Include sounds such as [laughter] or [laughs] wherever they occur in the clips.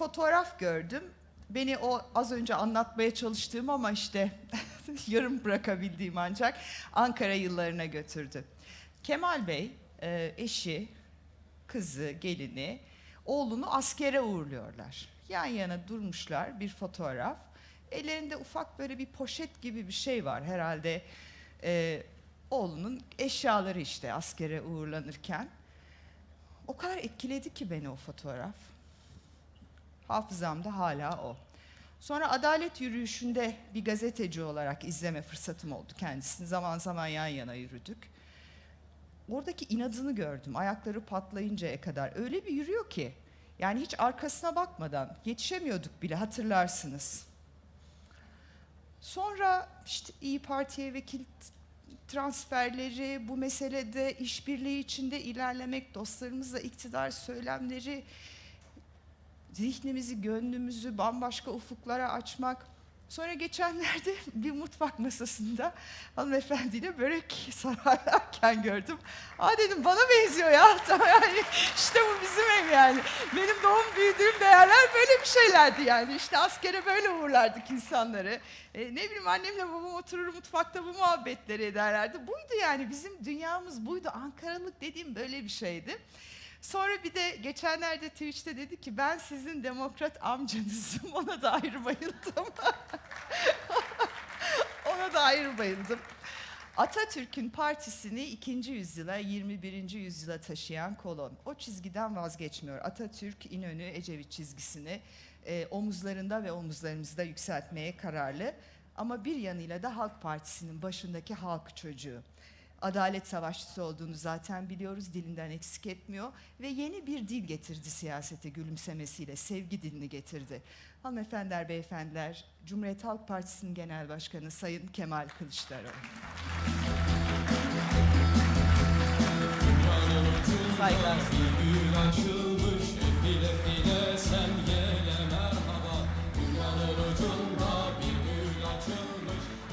fotoğraf gördüm. Beni o az önce anlatmaya çalıştığım ama işte [laughs] yarım bırakabildiğim ancak Ankara yıllarına götürdü. Kemal Bey, e, eşi, kızı, gelini, oğlunu askere uğurluyorlar. Yan yana durmuşlar bir fotoğraf. Ellerinde ufak böyle bir poşet gibi bir şey var herhalde. e, oğlunun eşyaları işte askere uğurlanırken. O kadar etkiledi ki beni o fotoğraf. Hafızamda hala o. Sonra adalet yürüyüşünde bir gazeteci olarak izleme fırsatım oldu kendisini. Zaman zaman yan yana yürüdük. Oradaki inadını gördüm. Ayakları patlayıncaya kadar. Öyle bir yürüyor ki. Yani hiç arkasına bakmadan yetişemiyorduk bile hatırlarsınız. Sonra işte İyi Parti'ye vekil transferleri, bu meselede işbirliği içinde ilerlemek, dostlarımızla iktidar söylemleri, zihnimizi, gönlümüzü bambaşka ufuklara açmak. Sonra geçenlerde [laughs] bir mutfak masasında hanımefendiyle börek sararlarken gördüm. Aa dedim bana benziyor ya. [laughs] Yani işte bu bizim ev yani. Benim doğum büyüdüğüm değerler böyle bir şeylerdi yani. İşte askere böyle uğurlardık insanları. E, ne bileyim annemle babam oturur mutfakta bu muhabbetleri ederlerdi. Buydu yani bizim dünyamız buydu. Ankaralık dediğim böyle bir şeydi. Sonra bir de geçenlerde Twitch'te dedi ki ben sizin demokrat amcanızım. [laughs] Ona da ayrı bayıldım. [laughs] Ona da ayrı bayıldım. Atatürk'ün partisini 2. yüzyıla, 21. yüzyıla taşıyan kolon. O çizgiden vazgeçmiyor. Atatürk, İnönü, Ecevit çizgisini e, omuzlarında ve omuzlarımızda yükseltmeye kararlı. Ama bir yanıyla da Halk Partisi'nin başındaki halk çocuğu. Adalet savaşçısı olduğunu zaten biliyoruz, dilinden eksik etmiyor ve yeni bir dil getirdi siyasete gülümsemesiyle, sevgi dilini getirdi. Hanımefendiler, beyefendiler, Cumhuriyet Halk Partisi'nin Genel Başkanı Sayın Kemal Kılıçdaroğlu. Saygılar.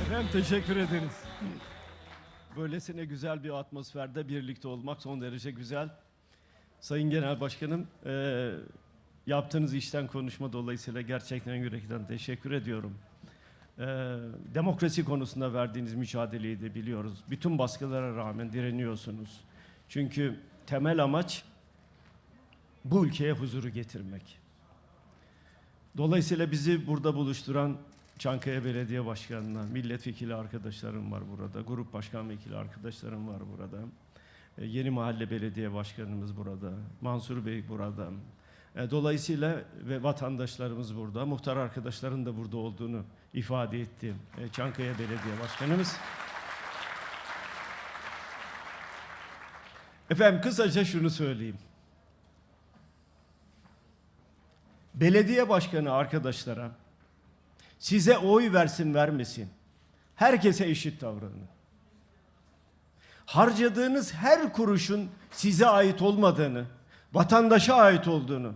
Efendim teşekkür ederiz. Böylesine güzel bir atmosferde birlikte olmak son derece güzel. Sayın Genel Başkanım, eee, yaptığınız işten konuşma dolayısıyla gerçekten yürekten teşekkür ediyorum. Eee, demokrasi konusunda verdiğiniz mücadeleyi de biliyoruz. Bütün baskılara rağmen direniyorsunuz. Çünkü temel amaç bu ülkeye huzuru getirmek. Dolayısıyla bizi burada buluşturan Çankaya Belediye Başkanı'na, milletvekili arkadaşlarım var burada, grup başkan vekili arkadaşlarım var burada. E, Yeni Mahalle Belediye Başkanımız burada, Mansur Bey burada. E, Dolayısıyla ve vatandaşlarımız burada, muhtar arkadaşların da burada olduğunu ifade etti e, Çankaya Belediye Başkanımız. Efendim kısaca şunu söyleyeyim. Belediye başkanı arkadaşlara size oy versin vermesin. Herkese eşit davranın. Harcadığınız her kuruşun size ait olmadığını, vatandaşa ait olduğunu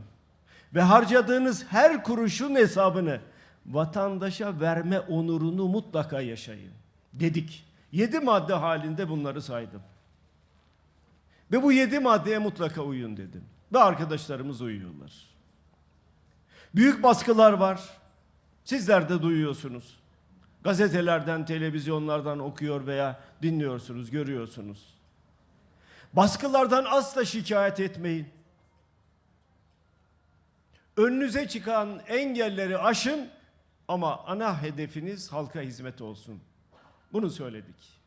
ve harcadığınız her kuruşun hesabını vatandaşa verme onurunu mutlaka yaşayın dedik. Yedi madde halinde bunları saydım. Ve bu yedi maddeye mutlaka uyun dedim. Ve arkadaşlarımız uyuyorlar. Büyük baskılar var. Sizler de duyuyorsunuz. Gazetelerden, televizyonlardan okuyor veya dinliyorsunuz, görüyorsunuz. Baskılardan asla şikayet etmeyin. Önünüze çıkan engelleri aşın ama ana hedefiniz halka hizmet olsun. Bunu söyledik.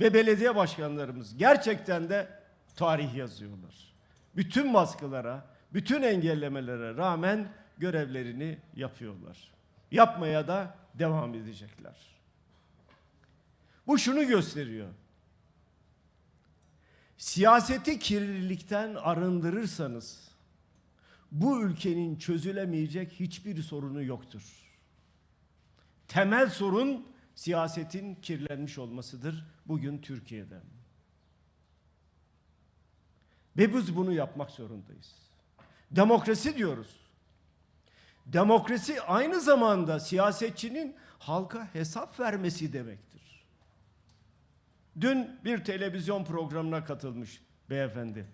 Ve belediye başkanlarımız gerçekten de tarih yazıyorlar. Bütün baskılara, bütün engellemelere rağmen görevlerini yapıyorlar. Yapmaya da devam edecekler. Bu şunu gösteriyor. Siyaseti kirlilikten arındırırsanız bu ülkenin çözülemeyecek hiçbir sorunu yoktur. Temel sorun siyasetin kirlenmiş olmasıdır bugün Türkiye'de. Ve biz bunu yapmak zorundayız. Demokrasi diyoruz. Demokrasi aynı zamanda siyasetçinin halka hesap vermesi demektir. Dün bir televizyon programına katılmış beyefendi.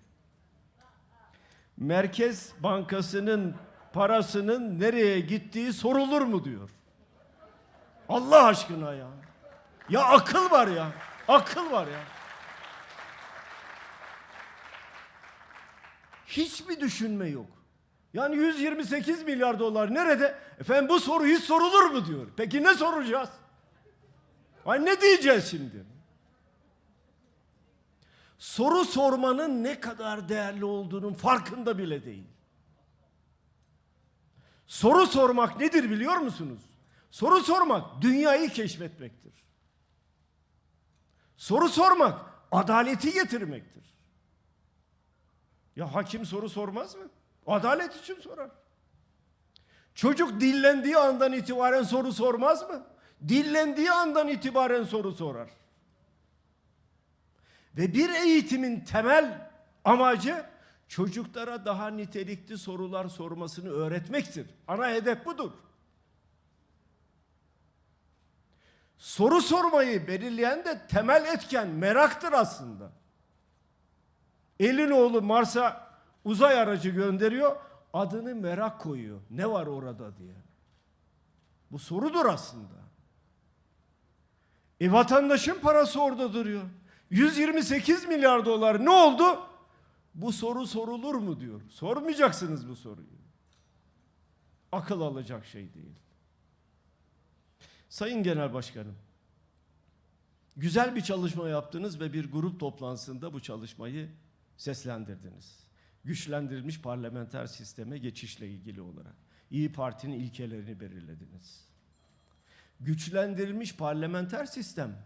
Merkez Bankası'nın parasının nereye gittiği sorulur mu diyor. Allah aşkına ya. Ya akıl var ya. Akıl var ya. Hiçbir düşünme yok. Yani 128 milyar dolar nerede? Efendim bu soru hiç sorulur mu diyor. Peki ne soracağız? Ay ne diyeceğiz şimdi? Soru sormanın ne kadar değerli olduğunun farkında bile değil. Soru sormak nedir biliyor musunuz? Soru sormak dünyayı keşfetmektir. Soru sormak adaleti getirmektir. Ya hakim soru sormaz mı? Adalet için sorar. Çocuk dillendiği andan itibaren soru sormaz mı? Dillendiği andan itibaren soru sorar. Ve bir eğitimin temel amacı çocuklara daha nitelikli sorular sormasını öğretmektir. Ana hedef budur. Soru sormayı belirleyen de temel etken meraktır aslında. Elinoğlu Mars'a uzay aracı gönderiyor, adını merak koyuyor. Ne var orada diye. Bu sorudur aslında. E vatandaşın parası orada duruyor. 128 milyar dolar ne oldu? Bu soru sorulur mu diyor. Sormayacaksınız bu soruyu. Akıl alacak şey değil. Sayın Genel Başkanım, güzel bir çalışma yaptınız ve bir grup toplantısında bu çalışmayı seslendirdiniz. Güçlendirilmiş parlamenter sisteme geçişle ilgili olarak İyi Parti'nin ilkelerini belirlediniz. Güçlendirilmiş parlamenter sistem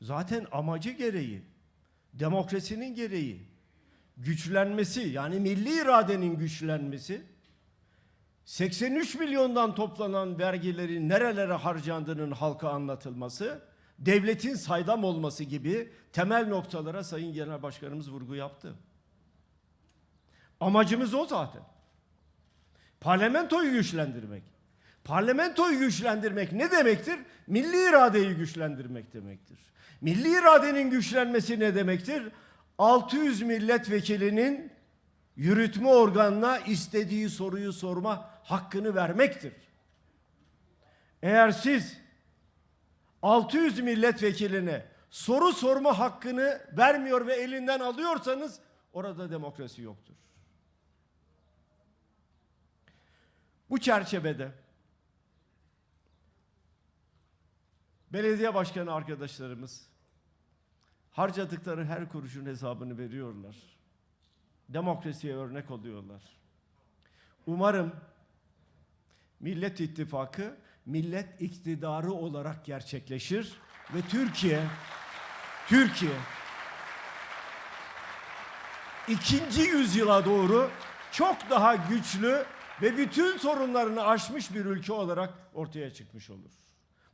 zaten amacı gereği, demokrasinin gereği, güçlenmesi yani milli iradenin güçlenmesi, 83 milyondan toplanan vergilerin nerelere harcandığının halka anlatılması, devletin saydam olması gibi temel noktalara Sayın Genel Başkanımız vurgu yaptı. Amacımız o zaten. Parlamentoyu güçlendirmek. Parlamentoyu güçlendirmek ne demektir? Milli iradeyi güçlendirmek demektir. Milli iradenin güçlenmesi ne demektir? 600 milletvekilinin yürütme organına istediği soruyu sorma hakkını vermektir. Eğer siz 600 milletvekiline soru sorma hakkını vermiyor ve elinden alıyorsanız orada demokrasi yoktur. Bu çerçevede belediye başkanı arkadaşlarımız harcadıkları her kuruşun hesabını veriyorlar. Demokrasiye örnek oluyorlar. Umarım Millet İttifakı millet iktidarı olarak gerçekleşir ve Türkiye Türkiye ikinci yüzyıla doğru çok daha güçlü ve bütün sorunlarını aşmış bir ülke olarak ortaya çıkmış olur.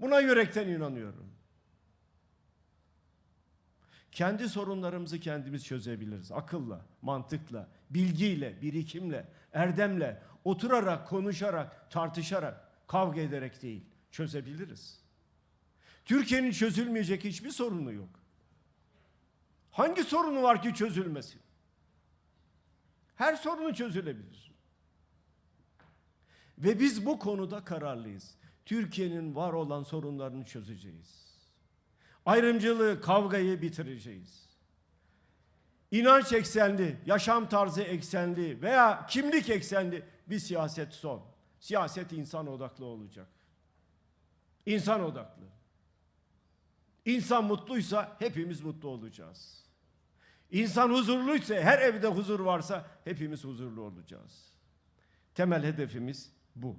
Buna yürekten inanıyorum. Kendi sorunlarımızı kendimiz çözebiliriz. Akılla, mantıkla, bilgiyle, birikimle, erdemle, oturarak, konuşarak, tartışarak, kavga ederek değil, çözebiliriz. Türkiye'nin çözülmeyecek hiçbir sorunu yok. Hangi sorunu var ki çözülmesin? Her sorunu çözülebilir. Ve biz bu konuda kararlıyız. Türkiye'nin var olan sorunlarını çözeceğiz. Ayrımcılığı, kavgayı bitireceğiz. İnanç eksenli, yaşam tarzı eksenli veya kimlik eksenli bir siyaset son. Siyaset insan odaklı olacak. İnsan odaklı. İnsan mutluysa hepimiz mutlu olacağız. İnsan huzurluysa, her evde huzur varsa hepimiz huzurlu olacağız. Temel hedefimiz bu.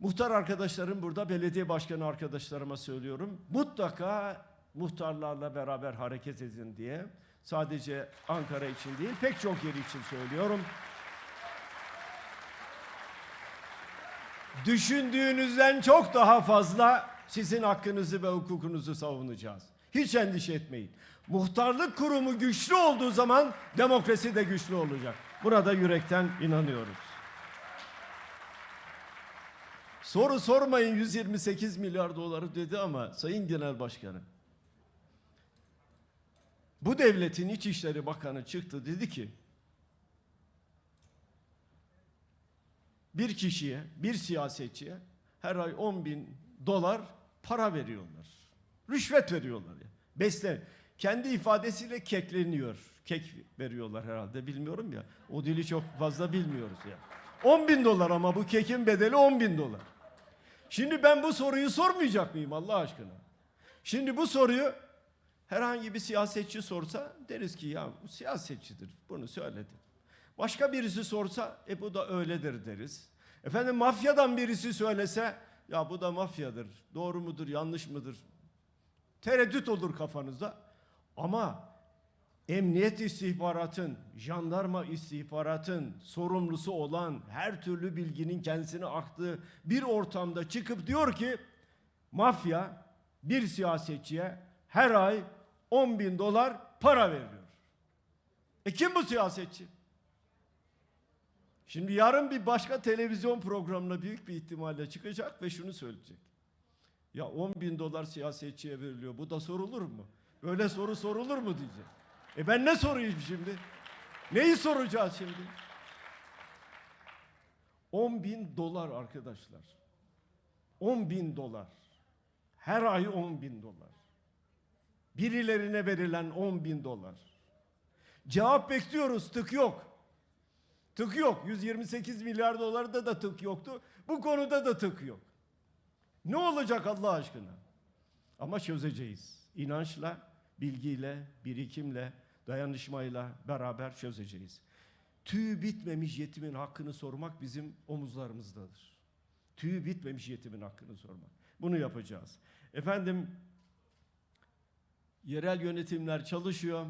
Muhtar arkadaşlarım burada, belediye başkanı arkadaşlarıma söylüyorum. Mutlaka muhtarlarla beraber hareket edin diye. Sadece Ankara için değil, pek çok yer için söylüyorum. Düşündüğünüzden çok daha fazla sizin hakkınızı ve hukukunuzu savunacağız. Hiç endişe etmeyin. Muhtarlık kurumu güçlü olduğu zaman demokrasi de güçlü olacak. Buna da yürekten inanıyoruz. Soru sormayın 128 milyar doları dedi ama Sayın Genel Başkanım. Bu devletin İçişleri Bakanı çıktı dedi ki bir kişiye, bir siyasetçiye her ay 10 bin dolar para veriyorlar. Rüşvet veriyorlar ya. Besle. Kendi ifadesiyle kekleniyor. Kek veriyorlar herhalde bilmiyorum ya. O dili çok fazla bilmiyoruz ya. 10 bin dolar ama bu kekin bedeli 10 bin dolar. Şimdi ben bu soruyu sormayacak mıyım Allah aşkına? Şimdi bu soruyu herhangi bir siyasetçi sorsa deriz ki ya bu siyasetçidir bunu söyledi. Başka birisi sorsa e bu da öyledir deriz. Efendim mafyadan birisi söylese ya bu da mafyadır. Doğru mudur yanlış mıdır? Tereddüt olur kafanızda. Ama emniyet istihbaratın, jandarma istihbaratın sorumlusu olan her türlü bilginin kendisine aktığı bir ortamda çıkıp diyor ki mafya bir siyasetçiye her ay 10 bin dolar para veriyor. E kim bu siyasetçi? Şimdi yarın bir başka televizyon programına büyük bir ihtimalle çıkacak ve şunu söyleyecek. Ya 10 bin dolar siyasetçiye veriliyor. Bu da sorulur mu? Böyle soru sorulur mu diyecek. E ben ne sorayım şimdi? Neyi soracağız şimdi? 10 bin dolar arkadaşlar. 10 bin dolar. Her ay 10 bin dolar. Birilerine verilen 10 bin dolar. Cevap bekliyoruz, tık yok. Tık yok. 128 milyar dolarda da tık yoktu. Bu konuda da tık yok. Ne olacak Allah aşkına? Ama çözeceğiz. İnançla, bilgiyle, birikimle, dayanışmayla beraber çözeceğiz. Tüy bitmemiş yetimin hakkını sormak bizim omuzlarımızdadır. Tüy bitmemiş yetimin hakkını sormak. Bunu yapacağız. Efendim, yerel yönetimler çalışıyor.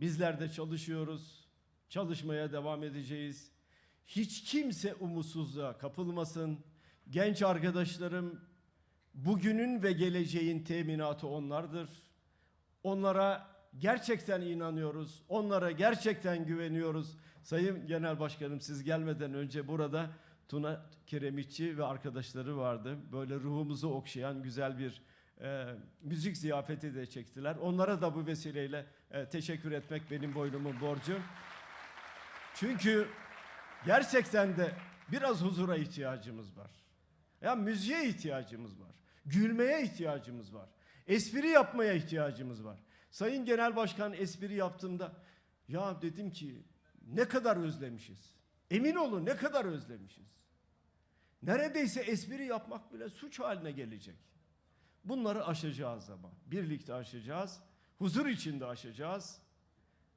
Bizler de çalışıyoruz. Çalışmaya devam edeceğiz. Hiç kimse umutsuzluğa kapılmasın. Genç arkadaşlarım bugünün ve geleceğin teminatı onlardır. Onlara gerçekten inanıyoruz. Onlara gerçekten güveniyoruz. Sayın Genel Başkanım siz gelmeden önce burada Tuna Kiremitçi ve arkadaşları vardı. Böyle ruhumuzu okşayan güzel bir e, müzik ziyafeti de çektiler. Onlara da bu vesileyle e, teşekkür etmek benim boynumun borcu. Çünkü gerçekten de biraz huzura ihtiyacımız var. Ya müziğe ihtiyacımız var. Gülmeye ihtiyacımız var. Espri yapmaya ihtiyacımız var. Sayın Genel Başkan espri yaptığımda ya dedim ki ne kadar özlemişiz. Emin olun ne kadar özlemişiz. Neredeyse espri yapmak bile suç haline gelecek. Bunları aşacağız ama. Birlikte aşacağız. Huzur içinde aşacağız.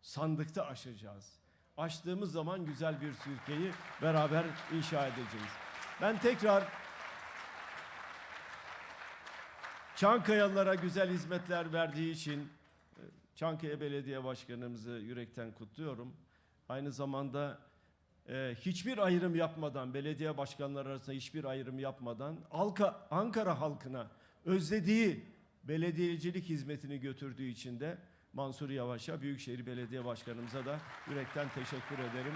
Sandıkta aşacağız. Açtığımız zaman güzel bir Türkiye'yi beraber inşa edeceğiz. Ben tekrar Çankayalılara güzel hizmetler verdiği için e, Çankaya Belediye Başkanımızı yürekten kutluyorum. Aynı zamanda e, hiçbir ayrım yapmadan, belediye başkanları arasında hiçbir ayrım yapmadan Alka, Ankara halkına özlediği belediyecilik hizmetini götürdüğü için de Mansur Yavaş'a, Büyükşehir Belediye Başkanımıza da yürekten teşekkür ederim.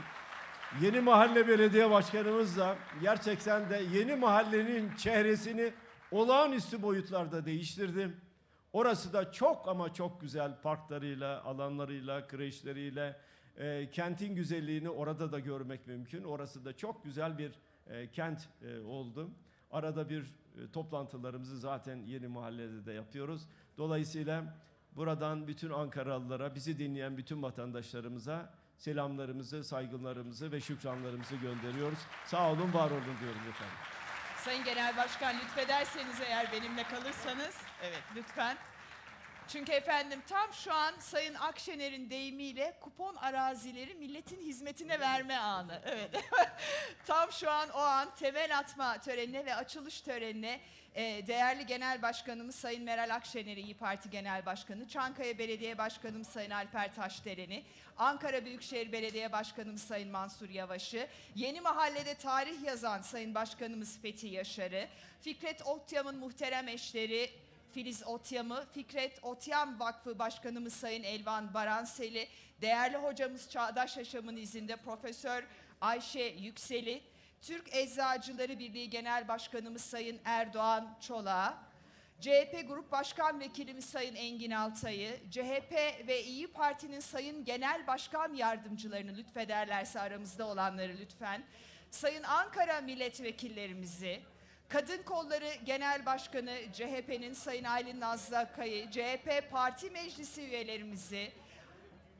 Yeni Mahalle Belediye Başkanımız da gerçekten de yeni mahallenin çehresini olağanüstü boyutlarda değiştirdi. Orası da çok ama çok güzel parklarıyla, alanlarıyla, kreşleriyle, e, kentin güzelliğini orada da görmek mümkün. Orası da çok güzel bir e, kent e, oldu. Arada bir e, toplantılarımızı zaten yeni mahallede de yapıyoruz. Dolayısıyla buradan bütün Ankaralılara, bizi dinleyen bütün vatandaşlarımıza selamlarımızı, saygılarımızı ve şükranlarımızı gönderiyoruz. Sağ olun, var olun diyoruz efendim. Sayın Genel Başkan lütfederseniz eğer benimle kalırsanız. Evet lütfen. Çünkü efendim tam şu an Sayın Akşener'in deyimiyle kupon arazileri milletin hizmetine verme anı. Evet. [laughs] tam şu an o an temel atma törenine ve açılış törenine e, değerli Genel Başkanımız Sayın Meral Akşener İyi Parti Genel Başkanı, Çankaya Belediye Başkanımız Sayın Alper Taşderen'i, Ankara Büyükşehir Belediye Başkanımız Sayın Mansur Yavaş'ı, Yeni Mahallede tarih yazan Sayın Başkanımız Fethi Yaşar'ı, Fikret Otyam'ın muhterem eşleri Filiz Otyam'ı, Fikret Otyam Vakfı Başkanımız Sayın Elvan Baransel'i, değerli hocamız Çağdaş Yaşamın izinde Profesör Ayşe Yüksel'i, Türk Eczacıları Birliği Genel Başkanımız Sayın Erdoğan Çolak'ı, CHP Grup Başkan Vekilimiz Sayın Engin Altay'ı, CHP ve İyi Parti'nin Sayın Genel Başkan Yardımcılarını lütfederlerse aramızda olanları lütfen, Sayın Ankara milletvekillerimizi, Kadın Kolları Genel Başkanı CHP'nin Sayın Aylin Nazlı Akay'ı, CHP Parti Meclisi üyelerimizi,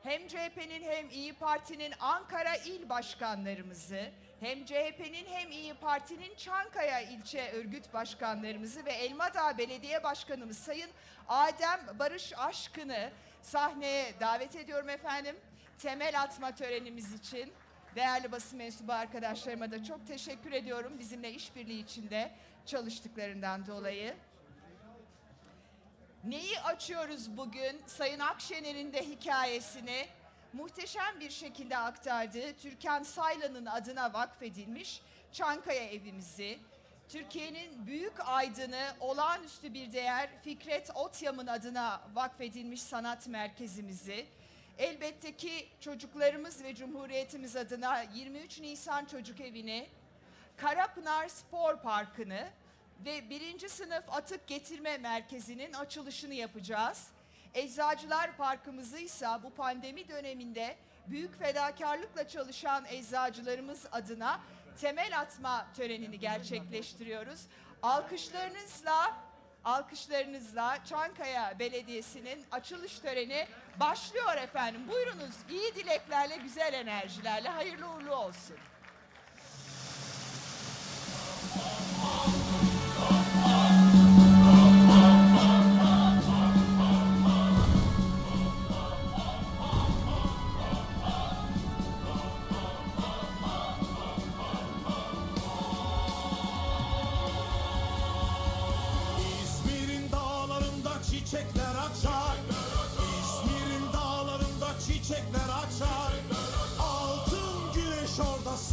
hem CHP'nin hem İyi Parti'nin Ankara il başkanlarımızı, hem CHP'nin hem İyi Parti'nin Çankaya ilçe örgüt başkanlarımızı ve Elmadağ Belediye Başkanımız Sayın Adem Barış Aşkın'ı sahneye davet ediyorum efendim. Temel atma törenimiz için değerli basın mensubu arkadaşlarıma da çok teşekkür ediyorum bizimle işbirliği içinde çalıştıklarından dolayı. Neyi açıyoruz bugün? Sayın Akşener'in de hikayesini muhteşem bir şekilde aktardığı Türkan Saylan'ın adına vakfedilmiş Çankaya evimizi, Türkiye'nin büyük aydını, olağanüstü bir değer Fikret Otyam'ın adına vakfedilmiş sanat merkezimizi, elbette ki çocuklarımız ve Cumhuriyetimiz adına 23 Nisan Çocuk Evi'ni, Karapınar Spor Parkı'nı ve birinci sınıf atık getirme merkezinin açılışını yapacağız. Eczacılar Parkımızı ise bu pandemi döneminde büyük fedakarlıkla çalışan eczacılarımız adına temel atma törenini gerçekleştiriyoruz. Alkışlarınızla alkışlarınızla Çankaya Belediyesi'nin açılış töreni başlıyor efendim. Buyurunuz iyi dileklerle, güzel enerjilerle hayırlı uğurlu olsun.